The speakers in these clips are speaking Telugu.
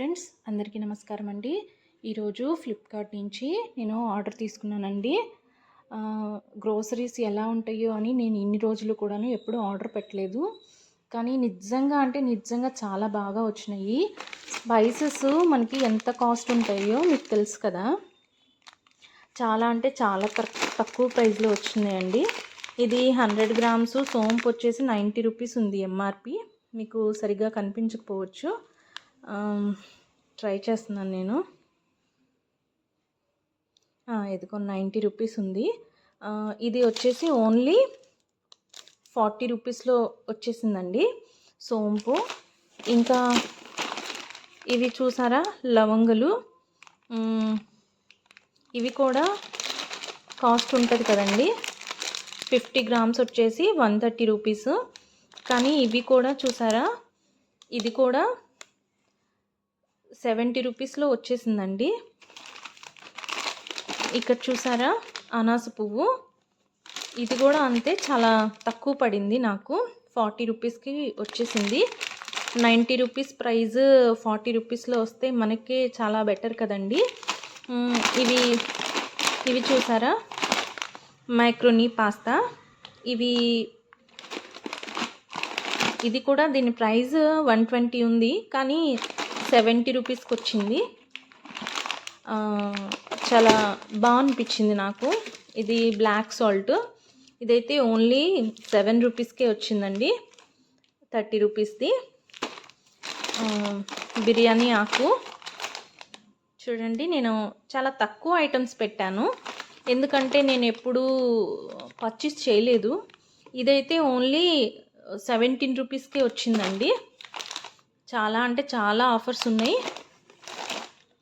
ఫ్రెండ్స్ అందరికీ నమస్కారం అండి. ఈరోజు ఫ్లిప్కార్ట్ నుంచి నేను ఆర్డర్ తీసుకున్నానండి. గ్రోసరీస్ ఎలా ఉంటాయో అని నేను ఇన్ని రోజులు కూడాను ఎప్పుడూ ఆర్డర్ పెట్టలేదు. కానీ నిజంగా అంటే నిజంగా చాలా బాగా వచ్చినాయి. స్పైసెస్ మనకి ఎంత కాస్ట్ ఉంటాయో మీకు తెలుసు కదా. చాలా అంటే చాలా తక్కువ ప్రైస్లో వచ్చినాయండి. ఇది హండ్రెడ్ గ్రామ్స్ సోంపు వచ్చేసి నైంటీ రూపీస్ ఉంది ఎంఆర్పి మీకు సరిగ్గా కనిపించకపోవచ్చు. ట్రై చేస్తున్నాను నేను. ఇదిగో నైంటీ రూపీస్ ఉంది. ఇది వచ్చేసి ఓన్లీ ఫార్టీ రూపీస్లో వచ్చేసిందండి సోంపు. ఇంకా ఇవి చూసారా? లవంగలు. ఇవి కూడా కాస్ట్ ఉంటుంది కదండి. ఫిఫ్టీ గ్రామ్స్ వచ్చేసి వన్ థర్టీ రూపీస్. కానీ ఇవి కూడా చూసారా? ఇది కూడా సెవెంటీ రూపీస్లో వచ్చేసిందండి. ఇక్కడ చూసారా? అనాస పువ్వు. ఇది కూడా అంతే చాలా తక్కువ పడింది నాకు. ఫార్టీ రూపీస్కి వచ్చేసింది. నైంటీ రూపీస్ ప్రైజ్ ఫార్టీ రూపీస్లో వస్తే మనకే చాలా బెటర్ కదండి. ఇవి ఇవి చూసారా? Macaroni pasta. ఇవి ఇది కూడా దీని ప్రైస్ వన్ ట్వంటీ ఉంది. కానీ సెవెంటీ రూపీస్కి వచ్చింది చాలా బాగా అనిపించింది నాకు. ఇది బ్లాక్ సాల్ట్. ఇదైతే ఓన్లీ సెవెన్ రూపీస్కే వచ్చిందండి. థర్టీ రూపీస్ది. బిర్యానీ ఆకు. చూడండి నేను చాలా తక్కువ ఐటమ్స్ పెట్టాను. ఎందుకంటే నేను ఎప్పుడూ పర్చేస్ చేయలేదు. ఇదైతే ఓన్లీ సెవెంటీన్ రూపీస్కే వచ్చిందండి. చాలా అంటే చాలా ఆఫర్స్ ఉన్నాయి.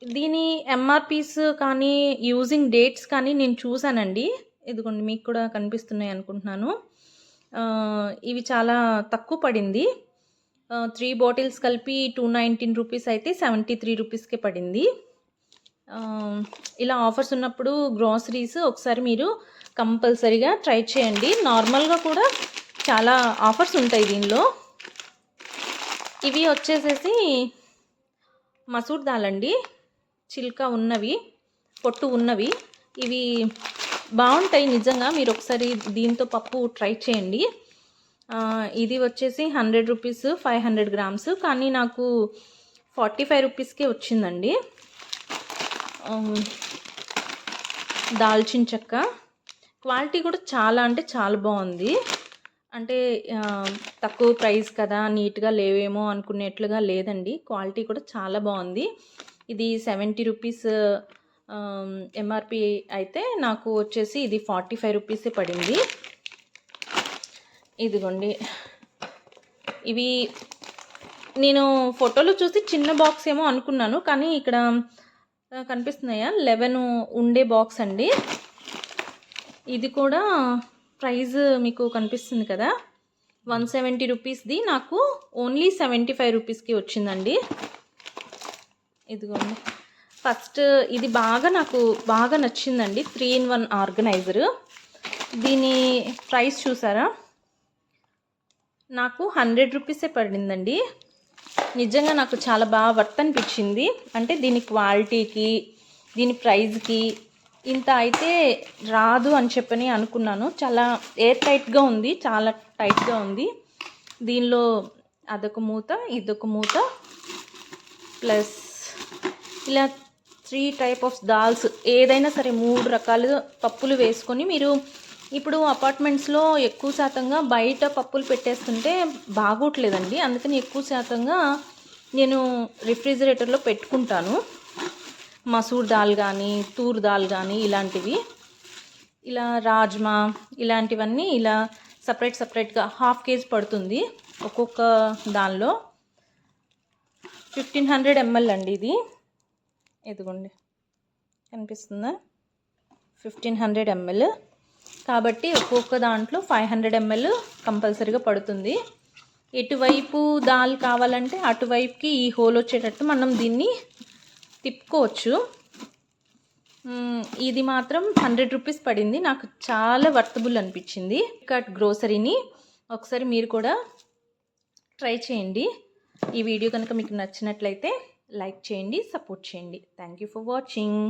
దీని ఎంఆర్పీస్ కానీ యూజింగ్ డేట్స్ కానీ నేను చూశానండి ఇదిగోండి మీకు కూడా కనిపిస్తున్నాయి అనుకుంటున్నాను. ఇవి చాలా తక్కువ పడింది. త్రీ బాటిల్స్ కలిపి టూ నైన్టీన్ రూపీస్ అయితే సెవెంటీ త్రీ రూపీస్కే పడింది. ఇలా ఆఫర్స్ ఉన్నప్పుడు గ్రాసరీస్ ఒకసారి మీరు కంపల్సరీగా ట్రై చేయండి. నార్మల్గా కూడా చాలా ఆఫర్స్ ఉంటాయి దీనిలో. ఇవి వచ్చేసేసి మసూర్ దాల్ అండి చిల్క ఉన్నవి పొట్టు ఉన్నవి. ఇవి బాగుంటాయి నిజంగా. మీరు ఒకసారి దీంతో పప్పు ట్రై చేయండి. ఇది వచ్చేసి hundred rupees five hundred grams. కానీ నాకు ఫార్టీ ఫైవ్ రూపీస్కే వచ్చిందండి. దాల్చిన చెక్క. క్వాలిటీ కూడా చాలా అంటే చాలా బాగుంది. అంటే తక్కువ ప్రైస్ కదా నీట్గా లేవేమో అనుకునేట్లుగా లేదండి. క్వాలిటీ కూడా చాలా బాగుంది. ఇది సెవెంటీ రూపీస్ ఎంఆర్పి అయితే నాకు వచ్చేసి ఇది ఫార్టీ ఫైవ్ రూపీసే పడింది. ఇదిగోండి. ఇవి నేను ఫోటోలో చూసి చిన్న బాక్స్ ఏమో అనుకున్నాను కానీ ఇక్కడ కనిపిస్తున్నాయా? లెవెన్ ఉండే బాక్స్ అండి. ఇది కూడా ప్రైజ్ మీకు కనిపిస్తుంది కదా? వన్ సెవెంటీ రూపీస్ది. నాకు ఓన్లీ సెవెంటీ ఫైవ్ రూపీస్కి వచ్చిందండి. ఇదిగోండి. ఫస్ట్ ఇది బాగా నాకు బాగా నచ్చిందండి. Three in one organiser. దీని ప్రైస్ చూసారా? నాకు హండ్రెడ్ రూపీసే పడిందండి. నిజంగా నాకు చాలా బాగా వర్త్ అనిపించింది. అంటే దీని క్వాలిటీకి దీని ప్రైజ్కి ఇంత అయితే రాదు అని చెప్పని అనుకున్నాను. చాలా ఎయిర్ టైట్గా ఉంది చాలా టైట్గా ఉంది. దీనిలో అదొక మూత ఇదొక మూత ప్లస్ ఇలా త్రీ టైప్ ఆఫ్ దాల్స్ ఏదైనా సరే మూడు రకాల పప్పులు వేసుకొని మీరు ఇప్పుడు అపార్ట్మెంట్స్లో ఎక్కువ శాతంగా బయట పప్పులు పెట్టేస్తుంటే బాగోట్లేదండి. అందుకని ఎక్కువ శాతంగా నేను రిఫ్రిజిరేటర్లో పెట్టుకుంటాను. మసూర్ దాల్ కానీ తూర్ దాల్ కానీ ఇలాంటివి. ఇలా రాజ్మా ఇలాంటివన్నీ ఇలా సపరేట్ సపరేట్గా హాఫ్ కేజీ పడుతుంది ఒక్కొక్క దానిలో. ఫిఫ్టీన్ హండ్రెడ్ ఎంఎల్ అండి ఇది. ఎదుగుండి కనిపిస్తుందా? Fifteen hundred ML. కాబట్టి ఒక్కొక్క దాంట్లో ఫైవ్ హండ్రెడ్ ఎంఎల్ కంపల్సరీగా పడుతుంది. ఎటువైపు దాల్ కావాలంటే అటువైపుకి ఈ హోల్ వచ్చేటట్టు మనం దీన్ని తిప్పుకోవచ్చు. ఇది మాత్రం హండ్రెడ్ రూపీస్ పడింది. నాకు చాలా వర్తబుల్ అనిపించింది. కట్ గ్రోసరీని ఒకసారి మీరు కూడా ట్రై చేయండి. ఈ వీడియో కనుక మీకు నచ్చినట్లయితే లైక్ చేయండి సపోర్ట్ చేయండి. Thank you for watching